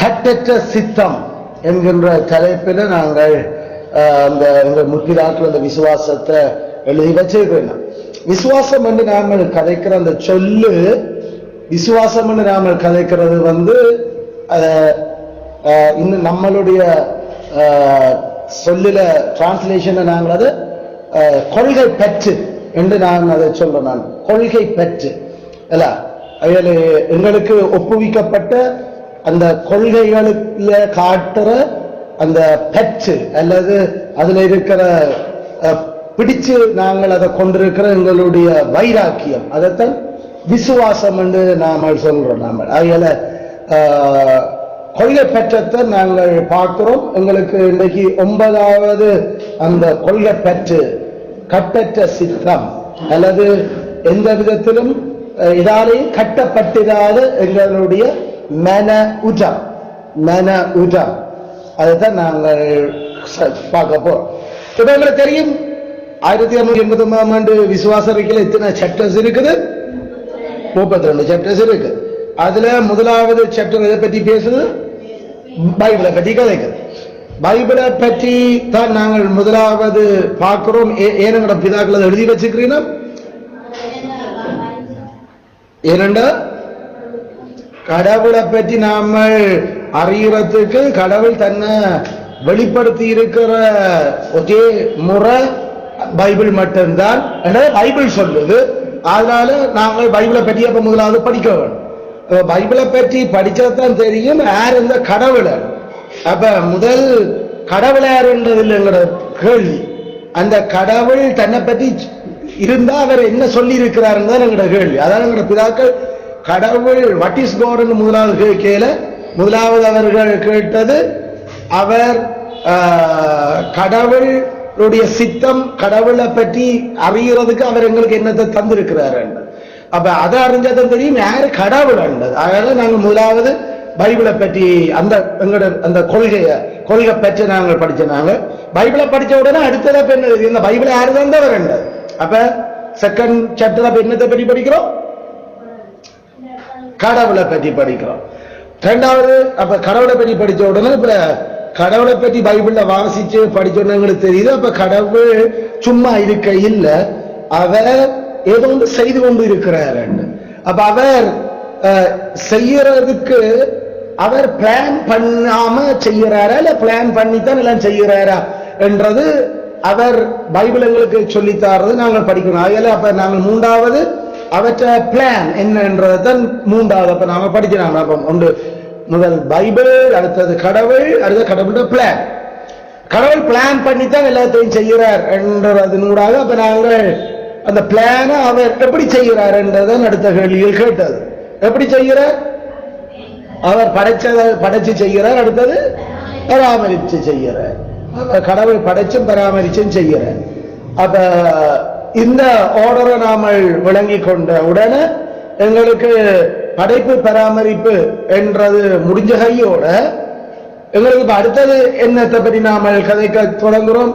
கட்டற்ற சித்தம் என்கின்ற தலைப்பில் நாங்கள் அந்த எங்கள் முற்பிதாக்கள் அந்த விசுவாசத்தை எழுதி வச்சிருக்கிறேன் விசுவாசம் என்று நாங்கள் கதைக்கிற அந்த சொல்லு விசுவாசம் என்று நாங்கள் கதைக்கிறது வந்து அதை இன்னும் நம்மளுடைய சொல்லில சொல்லுல டிரான்ஸ்லேஷனை நாங்கள் அது கொள்கை பெற்று என்று நான் அதை சொல்றேன் நான். கொள்கை பெற்று. இல்ல எங்களுக்கு ஒப்புவிக்கப்பட்ட அந்த கொள்கைகளுல காட்டுற அந்த பெற்று அல்லது அதுல இருக்கிற அஹ், பிடிச்சு நாங்கள் அதை கொண்டிருக்கிற எங்களுடைய வைராக்கியம். அதைத்தான் விசுவாசம் என்று நாம சொல்றோம் நாம. அதில் கொள்கை பெற்றத்தை நாங்கள் பார்க்கிறோம். எங்களுக்கு இன்றைக்கு ஒன்பதாவது அந்த கொள்கை பெற்று கட்டற்ற சித்தம். அல்லது எந்த விதத்திலும் இதாலேயும் கட்டப்பட்டிராத எங்களுடைய மன உஜம் மன உஜம் அதுதான் நாங்கள் பார்க்க போறோம். இப்ப எங்களுக்கு தெரியும் ஆயிரத்தி அறுநூத்தி எண்பத்தி ஒன்பதாம் ஆண்டு விசுவாச அறிக்கையில் எத்தனை சாப்டர்ஸ் இருக்குது? முப்பத்தி ரெண்டு சாப்டர்ஸ் இருக்கு அதுல முதலாவது சாப்டர் எதை பற்றி பேசுது? பைபிளை பற்றி கதைக்குது பைபிளை பற்றி தான் நாங்கள் முதலாவது பார்க்கிறோம். ஏ- ஏனங்கட பிதாக்கள் எழுதி வச்சுக்கிறீங்கன்னா ஏனண்டா கடவுளை பற்றி நாம அறியறதுக்கு கடவுள் தன்னை வெளிப்படுத்தி இருக்கிற ஒரே முறை பைபிள் மட்டும்தான். என பைபிள் சொல்லுது. அதனால நாங்கள் பைபிளை பற்றி அப்ப முதலாவது படிக்க வேண்டும் பைபிளை பற்றி படிச்சதான் தெரியும் யார் இந்த கடவுளை. அப்ப முதல் கடவுள் யாருன்றது இல்லைங்கிற கேள்வி. அந்த கடவுள் தன்னை பற்றி இருந்தா அவர் என்ன சொல்லி இருக்கிறாருன்னு தான் எங்களோட கேள்வி. அதான் எங்களோட பிதாக்கள் கடவுள் வாட் இஸ் காட்னு முதலாவது கேட்கல முதலாவது அவர்கள் கேட்டது அவர் கடவுளுடைய சித்தம் கடவுளை பற்றி அறியறதுக்கு அவர் எங்களுக்கு என்னத்தை தந்திருக்கிறார் அப்ப அதை அறிஞ்சதும் தெரியும் யாரு கடவுள் அதனால நாங்கள் முதலாவது பைபிளை பற்றி அந்த எங்களோட அந்த கொள்கையை கொள்கை பற்றி நாங்கள் படிச்ச பைபிளை படித்த உடனே அடுத்ததை இப்ப என்ன இந்த பைபிளை யாரு தந்தவர் அப்ப செகண்ட் சாப்டர் அப்ப என்னத்தை பற்றி படிக்கிறோம்? கடவுளை பற்றி படிக்கிறோம். ரெண்டாவது அப்ப கடவுளை பற்றி படிச்ச உடனே இப்ப கடவுளை பற்றி பைபிள்ல வாசிச்சு படிச்ச உடனே எங்களுக்கு தெரியுது. அப்ப கடவுள் சும்மா இருக்க இல்ல. அவர் ஏதோ ஒன்று செய்து கொண்டு இருக்கிறார் அப்ப அவர் அஹ், செய்யறதுக்கு அவர் பிளான் பண்ணாம செய்யறாரா? இல்ல பிளான் பண்ணித்தான் எல்லாம் செய்யறாரா? என்றது அவர் பைபிள் எங்களுக்கு சொல்லித்தாரது நாங்கள் படிக்கணும். அதில் அப்ப நாங்கள் மூன்றாவது அவற்றை பிளான் என்னன்றதை தான் மூன்றாவது அப்ப நாங்க படிக்கிறோம் ஒன்று முதல் பைபிள் அடுத்தது கடவுள் அடுத்த கடவுளோட பிளான் கடவுள் பிளான் பண்ணித்தான் எல்லாத்தையும் செய்கிறார் என்றதனூடாக அப்ப நாங்கள் அந்த பிளானை அவர் எப்படி செய்கிறார் என்றதான் அடுத்த கேள்வியில் கேட்டது. எப்படி செய்கிறார்? அவர் படைச்சதை படைச்சு செய்கிறார் அடுத்தது பராமரிச்சு செய்கிறார். அப்ப கடவுள் படைச்சும் பராமரிச்சும் செய்கிறார். அப்ப இந்த ஆர்டரை நாமல் விளங்கி கொண்ட உடனே எங்களுக்கு படைப்பு பராமரிப்பு என்றது முடிஞ்ச கையோட எங்களுக்கு அடுத்தது என்னத்தை பற்றி நாம கதைக்க தொடங்குறோம்?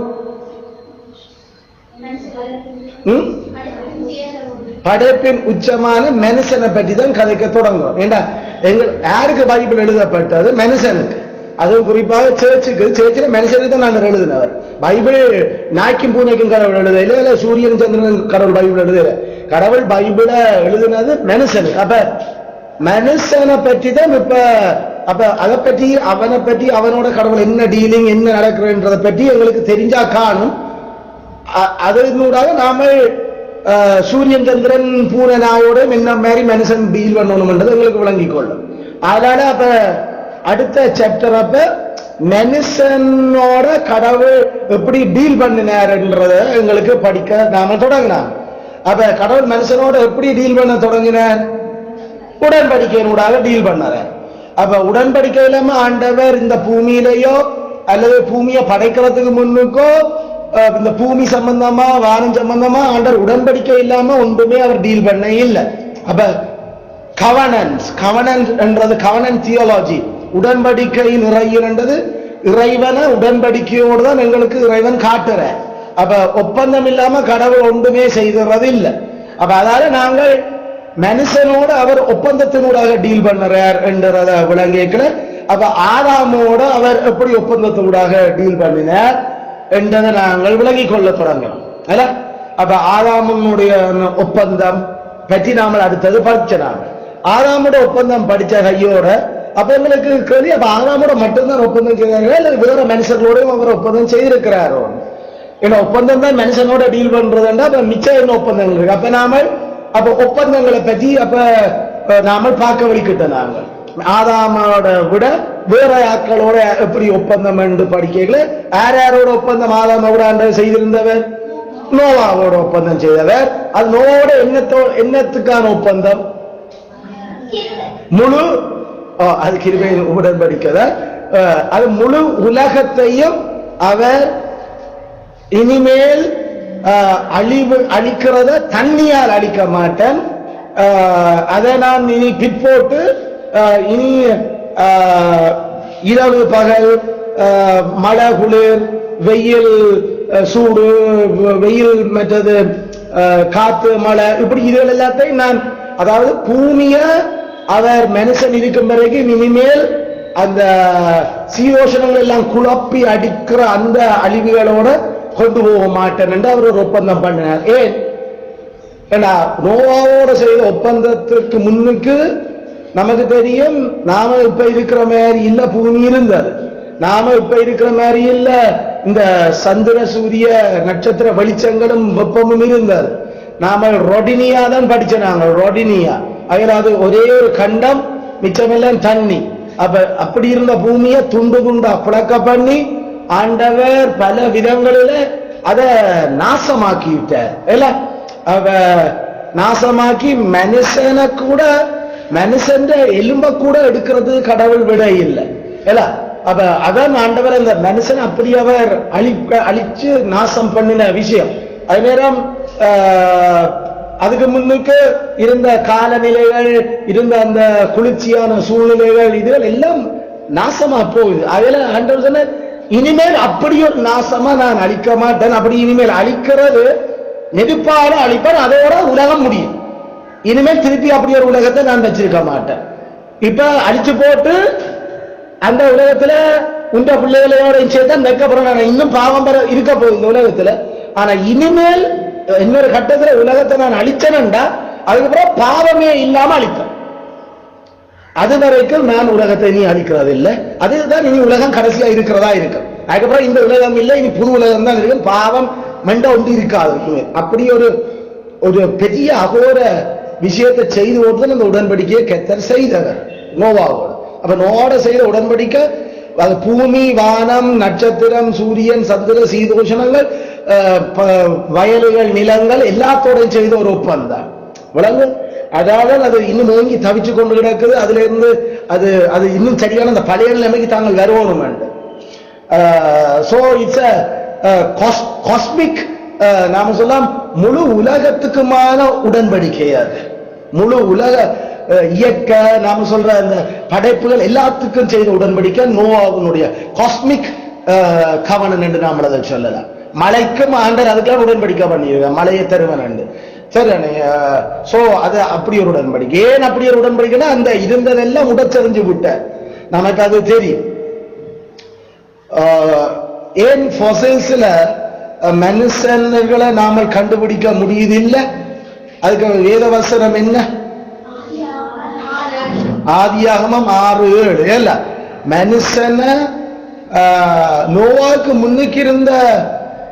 படைப்பின் உச்சமான மனுஷனை பற்றி தான் கதைக்க தொடங்குறோம். ஏண்டா? எங்கள் யாருக்கு பைபிள் எழுதப்பட்டது? மனுஷனுக்கு. அதுவும் குறிப்பாக சேர்ச்சுக்கு சேர்ச்சில் மனுஷனுக்கு தான் நாங்கள் எழுதினவர். பைபிள் நாய்க்கும் பூனைக்கும் கடவுள் எழுதல. இல்ல சூரியன் சந்திரன் கடவுள் பைபிள் எழுதல. கடவுள் பைபிளை எழுதினது மனுஷன். அப்ப மனுஷனை பற்றி தான் இப்ப அப்ப அதை பற்றி அவனை பற்றி அவனோட கடவுள் என்ன டீலிங் என்ன நடக்கிறன்றதை பற்றி எங்களுக்கு தெரிஞ்சா காணும். அ- அதனூடாக நாம சூரியன் சந்திரன் பூரணாவோட என்ன மாதிரி மனுஷன் டீல் பண்ணணும்ன்றது எங்களுக்கு விளங்கிக் கொள்ளும். அதனால அப்ப அடுத்த சாப்டர் அப்ப மனுஷனோட கடவுள் எப்படி டீல் பண்ணினார்ன்றத எங்களுக்கு படிக்க நாம தொடங்கினாங்க அப்ப கடவுள் மனுஷனோட எப்படி டீல் பண்ண தொடங்கினார்? உடன்படிக்கையினூடாக டீல் பண்ணாரு. அப்ப உடன்படிக்கை இல்லாம ஆண்டவர் இந்த பூமியிலேயோ அல்லது பூமியை படைக்கிறதுக்கு முன்னுக்கோ இந்த பூமி சம்பந்தமா வானம் சம்பந்தமா ஆண்டவர் உடன்படிக்கை இல்லாம ஒன்றுமே அவர் டீல் பண்ண இல்லை. அப்ப கவனன்ஸ் கவனன்ஸ் என்றது கவனன் தியோலாஜி உடன்படிக்கை நிறையின்றது இறைவனை உடன்படிக்கையோடு தான் எங்களுக்கு இறைவன் காட்டுற. அப்ப ஒப்பந்தம் இல்லாம கடவுள் ஒன்றுமே செய்கிறது இல்லை அப்ப அதால நாங்கள் மனுஷனோடு அவர் ஒப்பந்தத்தினூடாக டீல் பண்ணுறார் என்றத விளங்கிக்கல அப்ப ஆதாமோட அவர் எப்படி ஒப்பந்தத்தோடாக டீல் பண்ணினார் என்றதை நாங்கள் விளங்கி கொள்ள தொடங்கலாம் அல்ல அப்ப ஆதாமனுடைய ஒப்பந்தம் பற்றி நாமல் அடுத்தது படிச்ச நாங்கள் ஆதாமோட ஒப்பந்தம் படிச்ச கையோட அப்ப எங்களுக்கு கேள்வி அப்ப ஆறாமோட மட்டும்தான் ஒப்பந்தம் செய்தார்கள்? இல்லை வேற மனுஷர்களோடையும் அவர் ஒப்பந்தம் செய்திருக்கிறாரோ? ஏன்னா ஒப்பந்தம் தான் மனுஷனோட டீல் பண்றதுன்னா அப்ப மிச்சம் என்ன ஒப்பந்தங்கள் இருக்கு? அப்ப நாம அப்ப ஒப்பந்தங்களை பற்றி அப்ப நாம பார்க்க வலிக்கிட்ட நாங்கள் ஆதாமோட விட வேற ஆட்களோட எப்படி ஒப்பந்தம் என்று படிக்கல? யார் யாரோட ஒப்பந்தம்? ஆதாமோட செய்திருந்தவர்? நோவாவோட ஒப்பந்தம் செய்தவர். அது நோவோட என்னத்தோ என்னத்துக்கான ஒப்பந்தம்? முழு அது கிருபையின் உடன்படிக்கத அஹ், அது முழு உலகத்தையும் அவர் இனிமேல் அழிவு அழிக்கிறத தண்ணியால் அழிக்க மாட்டேன். அதை நான் இனி பிற்போட்டு இனி இரவு பகல் மழை குளிர் வெயில் சூடு வெ- வெயில் மற்றது காத்து மழை இப்படி இதுகள் எல்லாத்தையும் நான் அதாவது பூமியை அவர் மனுஷன் இருக்கும் வரைக்கும் இனிமேல் அந்த சீதோஷணங்கள் எல்லாம் குழப்பி அடிக்கிற அந்த அழிவுகளோட கொண்டு போக மாட்டேன் என்று அவர் ஒரு ஒப்பந்தம் பண்ணினார். ஏன்? ஏன்னா நோவாவோட செய்த ஒப்பந்தத்திற்கு முன்னுக்கு நமக்கு தெரியும் நாம இப்ப இருக்கிற மாதிரி இல்ல பூமி இருந்தது. நாம இப்ப இருக்கிற மாதிரி இல்ல இந்த சந்திர சூரிய நட்சத்திர வெளிச்சங்களும் வெப்பமும் இருந்தது. நாம ரொடினியா தான் படிச்சனாங்க ரொடினியா. அயலாது அது ஒரே ஒரு கண்டம் மிச்சமெல்லாம் தண்ணி. அப்ப அப்படி இருந்த பூமியை துண்டு துண்டா புழக்க பண்ணி ஆண்டவர் பல விதங்களில அத நாசமாக்கிவிட்டார் இல்ல அவ நாசமாக்கி மனுஷனை கூட மனுஷன் எலும்ப கூட எடுக்கிறது கடவுள் விட இல்லை. இல்ல அப்ப அதான் ஆண்டவர் அந்த மனுஷன் அப்படி அவர் அழிப்ப அழிச்சு நாசம் பண்ணின விஷயம். அது நேரம் ஆஹ், அதுக்கு முன்னுக்கு இருந்த காலநிலைகள் இருந்த அந்த குளிர்ச்சியான சூழ்நிலைகள் இதுகள் எல்லாம் நாசமா போகுது. அதில் ஆண்டவர் சொன்ன இனிமேல் அப்படி ஒரு நாசமா நான் அழிக்க மாட்டேன். அப்படி இனிமேல் அழிக்கிறது நெருப்பால அழிப்பேன் அதோட உலகம் முடியும். இனிமேல் திருப்பி அப்படி ஒரு உலகத்தை நான் வச்சிருக்க மாட்டேன். இப்ப அழிச்சு போட்டு அந்த உலகத்துல உண்ட பிள்ளைகளோட சேர்த்து வைக்கப்புறம் நான் இன்னும் பாவம் பெற இருக்க போகுது இந்த உலகத்துல. ஆனா இனிமேல் இன்னொரு கட்டத்துல உலகத்தை நான் அழித்தனண்டா அதுக்கப்புறம் பாவமே இல்லாம அழித்தேன் அது வரைக்கும் நான் உலகத்தை நீ அழிக்கிறது இல்லை அதுதான் இனி உலகம் கடைசியா இருக்கிறதா இருக்கும். அதுக்கப்புறம் இந்த உலகம் இல்லை இனி புது உலகம் தான் இருக்கும். பாவம் மண்ட ஒன்று இருக்காது. அப்படி ஒரு ஒரு பெரிய அகோர விஷயத்தை செய்து போட்டு அந்த உடன்படிக்கையை கெத்தர் செய்தவர் நோவாவோட. அப்ப நோவோட செய்த உடன்படிக்கை அது பூமி வானம் நட்சத்திரம் சூரியன் சந்திர சீதோஷணங்கள் வயல்கள் நிலங்கள் எல்லாத்தோடையும் செய்த ஒரு ஒப்பந்தம் விளங்கு அதாவது அது இன்னும் நோங்கி தவிச்சு கொண்டு கிடக்குது. அதுல இருந்து அது அது இன்னும் சரியான அந்த பழைய நிலைமைக்கு தாங்கள் வருவோம் சோ இட்ஸ் காஸ்மிக் நாம சொல்லலாம் முழு உலகத்துக்குமான உடன்படிக்கை அது. முழு உலக இயக்க நாம சொல்ற அந்த படைப்புகள் எல்லாத்துக்கும் செய்த உடன்படிக்கை நோவாவினுடைய காஸ்மிக் கவனம் என்று நாம் அதை சொல்லலாம். மலைக்கும் ஆண்டர் அதுக்கெல்லாம் உடன்படிக்கை பண்ணியிருக்காங்க மலையை தருவன் சரி சோ அது அப்படி ஒரு உடன்படிக்கை. ஏன் அப்படி ஒரு உடன்படிக்கைன்னா அந்த இருந்ததெல்லாம் உடச்செறிஞ்சு விட்ட. நமக்கு அது தெரியும். ஆஹ், ஏன் ஃபொசில்ஸ்ல மனுஷன்களை நாம கண்டுபிடிக்க முடியுது இல்ல? அதுக்கு வேதவசனம் என்ன? ஆதியாகமம் ஆறு ஏழு இல்ல மனுஷனை ஆஹ், நோவாக்கு முன்னுக்கு இருந்த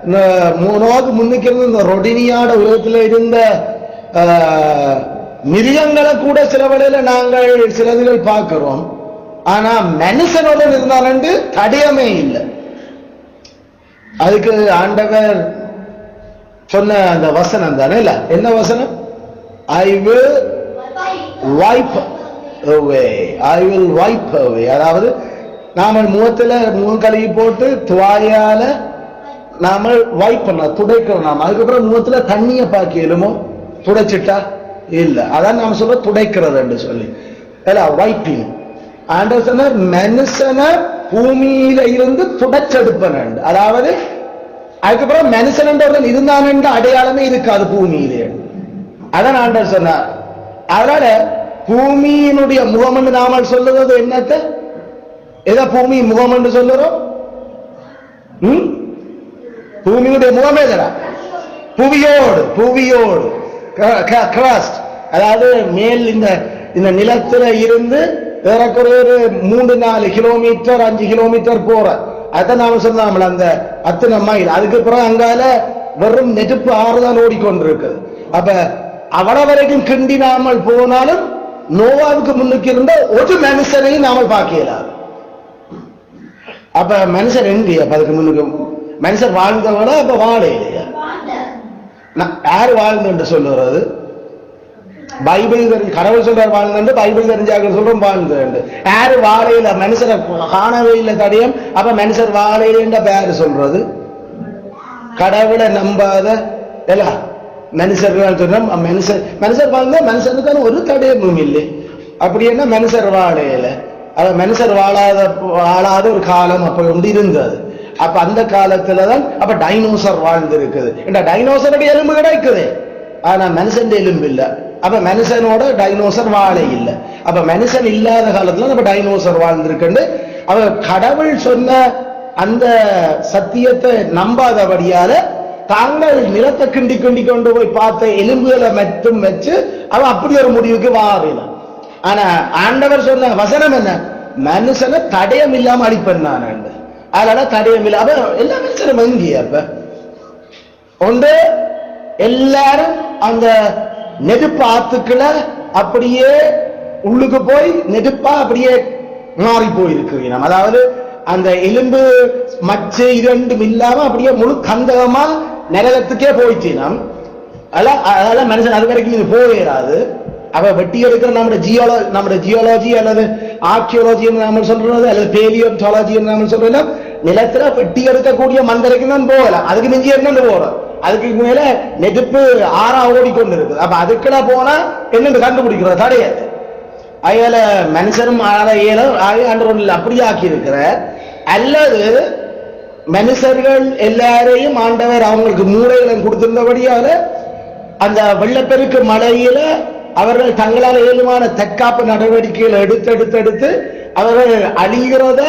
ந- நோவாக்கு முன்னுக்கு இருந்த இந்த ரொடினியாட உலகத்துல இருந்த ஆஹ், மிருகங்களை கூட சில வழியில நாங்கள் சிலதுகள் பார்க்கிறோம் ஆனா மனுஷனோட இருந்தாலண்டு தடயமே இல்லை அதுக்கு ஆண்டவர் சொன்ன அந்த வசனம் தானே இல்ல என்ன வசனம் I will wipe away I will wipe away அதாவது நாம முகத்துல முகம் கழுவி போட்டு துவாயால நாம வைப் பண்ண துடைக்கிறோம் நாம. அதுக்கப்புறம் முகத்துல தண்ணிய பாக்கியலுமோ துடைச்சிட்டா? இல்ல. அதான் நாம சொல்ற துடைக்கிறது சொல்லி. வைப்பிங் ஆண்டவர் சொன்னார் மனுஷனை பூமியில இருந்து துடைச்செடுப்பனண்டு அதாவது அதுக்கப்புறம் மனுஷன் இருந்தான் அடையாளமே இருக்காது பூமியிலே. அதான் ஆண்டவர் சொன்னார் அதனால பூமியினுடைய முகம் என்று நாமல் சொல்லுவது என்னத்த? எதை பூமி முகம் என்று சொல்லுறோம்? ம்? பூமியுடைய முகம் எதடா? புவியோடு புவியோடு. கிராஸ்ட் அதாவது மேல் இந்த இந்த நிலத்துல இருந்து ஏறக்குறைய ஒரு மூன்று நாலு கிலோமீட்டர் அஞ்சு கிலோமீட்டர் போற. அதான் நாம சொன்னாமல் அந்த அத்தனை மைல் அதுக்கு பிறகு அங்கால வெறும் நெருப்பு ஆறுதான் ஓடிக்கொண்டிருக்குது. அப்ப அவ்வளவு வரைக்கும் கிண்டினாமல் போனாலும் நோவாவுக்கு முன்னுக்கு இருந்த ஒரு மனுஷனையும் நாம பார்க்க இயலாது அப்ப மனுஷன் எங்க? அப்ப அதுக்கு முன்னுக்கு மனுஷன் வாழ்ந்தவனா? அப்ப வாழ இல்லையா? யார் வாழ்ந்து சொல்லுறது பைபிள் தெரிஞ்சு கடவுள் சொல்றார் வாழ்ந்து பைபிள் தெரிஞ்சாங்க சொல்றோம் வாழ்ந்து யாரு வாழையில? மனுஷரை காணவே இல்லை தடையம். அப்ப மனுஷர் வாழையில பேரு சொல்றது? கடவுளை நம்பாத எல்லாம் மனுஷர்களால் சொன்னால் மனுஷர் மனுஷர் வாழ்ந்தா மனுஷனுக்கான ஒரு தடயமும் இல்லை. அப்படி என்ன மனுஷர் வாழையில? அது மனுஷர் வாழாத வாழாத ஒரு காலம் அப்ப உண்டு இருந்தது. அப்ப அந்த காலத்துல தான் அப்ப டைனோசர் வாழ்ந்து இருக்குது இந்த டைனோசருடைய எலும்பு கிடைக்குது. ஆனா மனுஷன் எலும்பு இல்லை. அப்ப மனுஷனோட டைனோசர் வாழை இல்லை. அப்ப மனுஷன் இல்லாத காலத்துல நம்ம டைனோசர் வாழ்ந்திருக்குன்னு அவ கடவுள் சொன்ன அந்த சத்தியத்தை நம்பாதபடியால தாங்கள் நிலத்தை கிண்டி கிண்டி கொண்டு போய் பார்த்த எலும்புகளை மெத்தும் வச்சு அவன் அப்படி ஒரு முடிவுக்கு வாரினான் ஆனா ஆண்டவர் சொன்ன வசனம் என்ன? மனுஷனை தடயம் இல்லாம அடிப்பேன் நான் அதனால தடயம் இல்ல அப்ப எல்லா மனுஷனும் எங்கே அப்ப. ஒன்று எல்லாரும் அந்த நெருப்பு ஆத்துக்களை அப்படியே உள்ளுக்கு போய் நெருப்பா அப்படியே மாறி போயிருக்கு அதாவது அந்த எலும்பு மச்சு இரண்டும் இல்லாம அப்படியே முழு கந்தகமா நரகத்துக்கே போயிடுச்சினம் அதெல்லாம் அதெல்லாம் மனுஷன் அது வரைக்கும் இது போயிடாது அவ வெட்டி எடுக்கிற நம்ம ஜியோலோ நம்ம ஜியோலஜி அல்லது ஆர்கியோலஜி நம்ம சொல்றது அல்லது பேலியோடாலஜி நம்ம சொல்றோம் நிலத்துல வெட்டி எடுக்கக்கூடிய மந்தரைக்கு தான் போகலாம் அதுக்கு மிஞ்சி என்ன போறோம். அதுக்கு மேல நெருப்பு ஆறா ஓடிக்கொண்டு இருக்குது அப்ப அதுக்கெல்லாம் போனா என்னன்னு கண்டுபிடிக்கிறோம்? தடையாது. அதனால மனுஷனும் ஆற இயலும் ஆண்டு ஒன்றில் அப்படியே ஆக்கி இருக்கிற அல்லது மனுஷர்கள் எல்லாரையும் ஆண்டவர் அவங்களுக்கு மூளைகளை கொடுத்திருந்தபடியால அந்த வெள்ளப்பெருக்கு மலையில அவர்கள் தங்களால் இயலுமான தற்காப்பு நடவடிக்கைகளை எடுத்து எடுத்து எடுத்து அவர்கள் அழிகிறத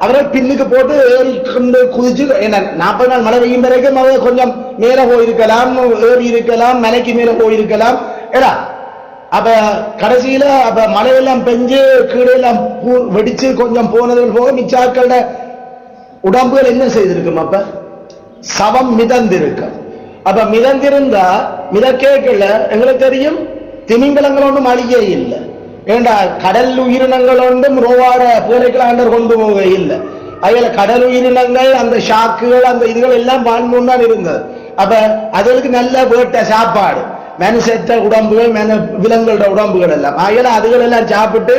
அவர்கள் பின்னுக்கு போட்டு ஏறி கொண்டு குதிச்சு என்ன நாற்பது நாள் மழை பெய்யும் வரைக்கும் அவர் கொஞ்சம் மேல போயிருக்கலாம் ஏறி இருக்கலாம் மலைக்கு மேல போயிருக்கலாம். ஏடா அப்ப கடைசியில அப்ப மழையெல்லாம் பெஞ்சு கீழே எல்லாம் பூ- வெடிச்சு கொஞ்சம் போனது போக மிச்சாக்கள உடம்புகள் என்ன செய்திருக்கும் அப்ப? சவம் மிதந்திருக்கும். அப்ப மிதந்திருந்தா மிதக்கேக்கல எங்களுக்கு தெரியும்? திமிங்கலங்கள் ஒன்றும் அழிய இல்லை. ஏண்டா கடல் உயிரினங்கள் ஒன்றும் ரோவாட பூனைக்கலாண்டர் கொண்டு போக இல்லை. அதில் கடல் உயிரினங்கள் அந்த ஷாக்குகள் அந்த இதுகள் எல்லாம் வாழ்ந்து தான் இருந்தது. அப்ப அதுகளுக்கு நல்ல வேட்ட சாப்பாடு. மனுஷத்த உடம்புகள் மன விலங்குகளோட உடம்புகள் எல்லாம். அதில் அதுகள் எல்லாம் சாப்பிட்டு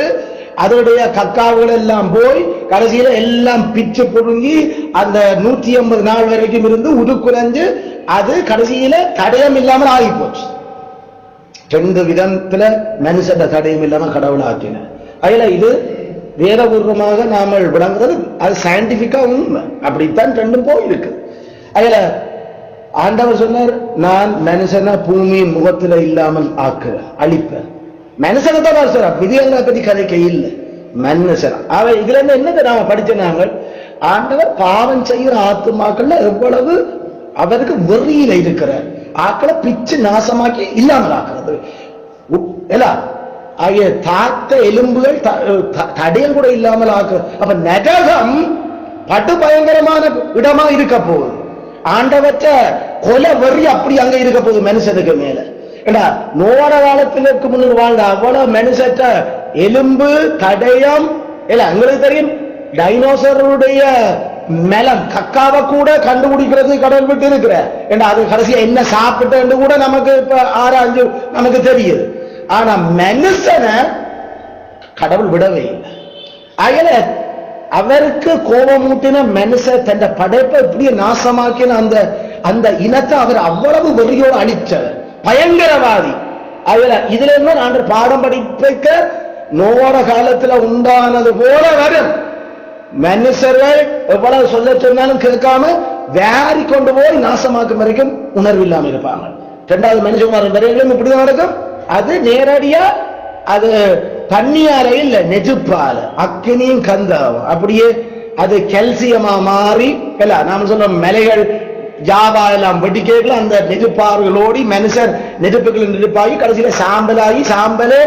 அதோடைய கக்காவுகள் எல்லாம் போய் கடைசியில எல்லாம் பிச்சு புடுங்கி அந்த நூத்தி ஐம்பது நாள் வரைக்கும் இருந்து உடுக்குறைஞ்சு அது கடைசியில தடயம் இல்லாமல் ஆகி போச்சு ரெண்டு விதத்துல மனுஷன தடயம் இல்லாம கடவுள் ஆக்கின. அதுல இது வேதபூர்வமாக நாம விளங்குறது அது சயின்டிபிக்கா உண்மை. அப்படித்தான் ரெண்டும் போயிருக்கு. அதுல ஆண்டவர் சொன்னார் நான் மனுஷனை பூமியின் முகத்துல இல்லாமல் ஆக்குறேன் அழிப்பேன். மனுஷனை தான் அவர் சொல்றார் விதியங்களை பத்தி கதைக்க இல்லை மனுஷன் அவன் இதுல இருந்து என்னது நாம படிச்ச நாங்கள் ஆண்டவர் பாவம் செய்கிற ஆத்துமாக்கள்ல எவ்வளவு அவருக்கு வெறியில இருக்கிற ஆக்களை பிச்சு நாசமாக்கி இல்லாமல் ஆக்குறது ஆகிய தாத்த எலும்புகள் த- த- கூட இல்லாமல் ஆக்குறது அப்ப நரகம் படு பயங்கரமான இடமா இருக்க போகுது ஆண்டவற்ற கொலை வெறி அப்படி அங்க இருக்க போகுது மனுஷனுக்கு மேல ஏடா நோட காலத்திற்கு முன்னுக்கு வாழ்ந்த அவ்வளவு மனுஷற்ற எலும்பு தடயம் இல்ல உங்களுக்கு தெரியும் டைனோசருடைய மெலம் கக்காவை கூட கண்டுபிடிக்கிறது கடல் விட்டு இருக்கிற. ஏன்னா அது கடைசியா என்ன சாப்பிட்டு கூட நமக்கு இப்ப ஆராய்ஞ்சு நமக்கு தெரியுது. ஆனா மனுஷனை கடவுள் விடவே இல்லை. அயல அவருக்கு கோபமூட்டின மனுஷ தன் படைப்பை இப்படியே நாசமாக்கின அந்த அந்த இனத்தை அவர் அவ்வளவு வெறியோடு அழிச்சவர் பயங்கரவாதி. அதுல இதுல இருந்து நான் பாடம் படிப்பிக்க நோட காலத்துல உண்டானது போல வரும். மனுஷர்கள் எவ்வளவு சொல்ல சொன்னாலும் கேட்காம வேறி கொண்டு போய் நாசமாக்கும் வரைக்கும் உணர்வு இல்லாம இருப்பாங்க. இரண்டாவது மனுஷகுமாரன் வரையிலும் இப்படிதான் நடக்கும். அது நேரடியா அது தண்ணியால இல்ல நெருப்பால அக்கினியும் கந்தாவும். அப்படியே அது கெல்சியமா மாறி இல்ல நாம சொல்றோம் மலைகள் ஜாவா எல்லாம் வெட்டி அந்த நெருப்பாறுகளோடி மனுஷர் நெருப்புகள் நெருப்பாகி கடைசியில சாம்பலாகி சாம்பலே